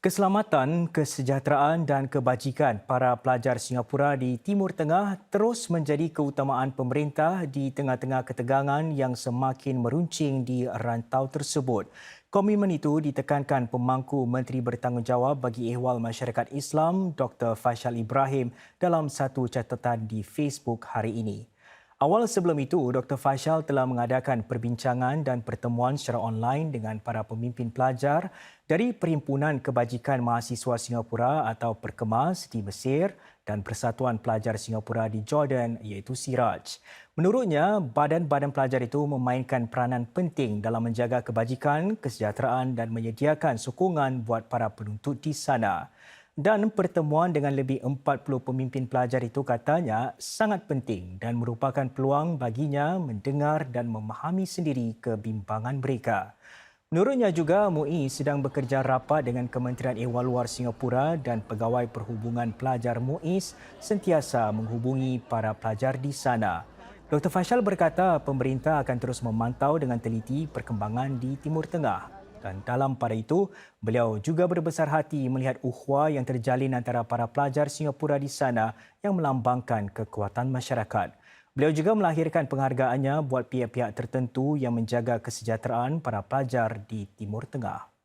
Keselamatan, kesejahteraan dan kebajikan para pelajar Singapura di Timur Tengah terus menjadi keutamaan pemerintah di tengah-tengah ketegangan yang semakin meruncing di rantau tersebut. Komitmen itu ditekankan pemangku Menteri Bertanggungjawab bagi Ehwal Masyarakat Islam Dr. Faisal Ibrahim dalam satu catatan di Facebook hari ini. Awal sebelum itu, Dr. Faisal telah mengadakan perbincangan dan pertemuan secara online dengan para pemimpin pelajar dari Perhimpunan Kebajikan Mahasiswa Singapura atau Perkemas di Mesir dan Persatuan Pelajar Singapura di Jordan iaitu Siraj. Menurutnya, badan-badan pelajar itu memainkan peranan penting dalam menjaga kebajikan, kesejahteraan dan menyediakan sokongan buat para penuntut di sana. Dan pertemuan dengan lebih 40 pemimpin pelajar itu katanya sangat penting dan merupakan peluang baginya mendengar dan memahami sendiri kebimbangan mereka. Menurutnya juga MUI sedang bekerja rapat dengan Kementerian Ehwal Luar Singapura dan Pegawai Perhubungan Pelajar MUIS sentiasa menghubungi para pelajar di sana. Dr. Faisal berkata pemerintah akan terus memantau dengan teliti perkembangan di Timur Tengah dan dalam pada itu, beliau juga berbesar hati melihat uhwa yang terjalin antara para pelajar Singapura di sana yang melambangkan kekuatan masyarakat. Beliau juga melahirkan penghargaannya buat pihak-pihak tertentu yang menjaga kesejahteraan para pelajar di Timur Tengah.